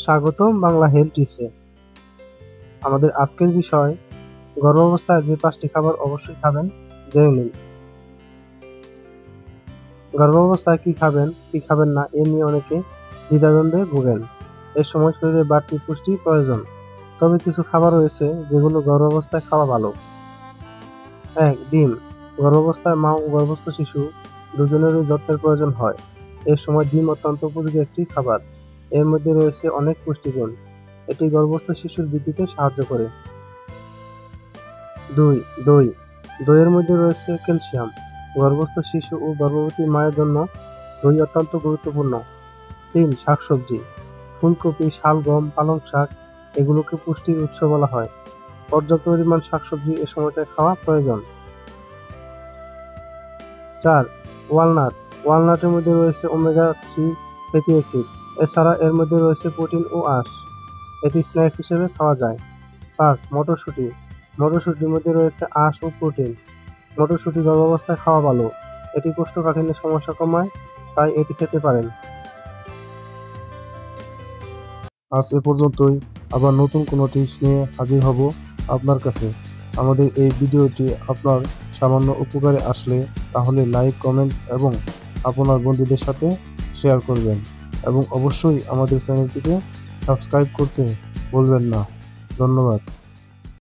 স্বাগতম বাংলা হেলথ টিপসে আমাদের আজকের বিষয়, গর্ভাবস্থায় যে পাঁচটি খাবার অবশ্যই খাবেন, জেনে নিন। গর্ভাবস্থায় কি খাবেন কি খাবেন না, এ নিয়ে অনেকে দ্বিধাদ্বন্দ্বে ভোগেন। এ সময় শরীরে বাড়তি পুষ্টি প্রয়োজন। তবে কিছু খাবার রয়েছে যেগুলো গর্ভাবস্থায় খাওয়া ভালো। এক, ডিম। গর্ভাবস্থায় মা ও গর্ভস্থ শিশু দুজনেরই যত্নের প্রয়োজন হয়। এ সময় ডিম অত্যন্ত উপযোগী একটি খাবার। এর মধ্যে রয়েছে অনেক পুষ্টিগুণ। এটি গর্ভস্থ শিশুর বৃদ্ধিতে সাহায্য করে। দুই, দই। দইয়ের মধ্যে রয়েছে ক্যালসিয়াম। গর্ভস্থ শিশু ও গর্ভবতী মায়ের জন্য দই অত্যন্ত গুরুত্বপূর্ণ। তিন, শাকসবজি। ফুলকপি, শালগম, পালং শাক এগুলোকে পুষ্টির উৎস বলা হয়। পর্যাপ্ত পরিমাণ শাকসবজি এ সময়টায় খাওয়া প্রয়োজন। চার, ওয়ালনাট। ওয়ালনাটের মধ্যে রয়েছে ওমেগা থ্রি ফ্যাটি অ্যাসিড। এছাড়া এর মধ্যে রয়েছে প্রোটিন ও আঁশ এটি স্ন্যাক হিসেবে খাওয়া যায়। পাঁচ, মটরশুঁটি। মটরশুঁটির মধ্যে রয়েছে আঁশ ও প্রোটিন। মটরশুঁটি গর্ভাবস্থায় খাওয়া ভালো। এটি কোষ্ঠকাঠিন্যের সমস্যা কমায়, তাই এটি খেতে পারেন। আজ এ পর্যন্তই। আবার নতুন কোনো টিপস নিয়ে হাজির হব আপনার কাছে। আমাদের এই ভিডিওটি আপনার সামান্য উপকারে আসলে তাহলে লাইক কমেন্ট এবং আপনার বন্ধুদের সাথে শেয়ার করবেন। এবং অবশ্যই আমাদের চ্যানেলটিকে সাবস্ক্রাইব করতে ভুলবেন না। ধন্যবাদ।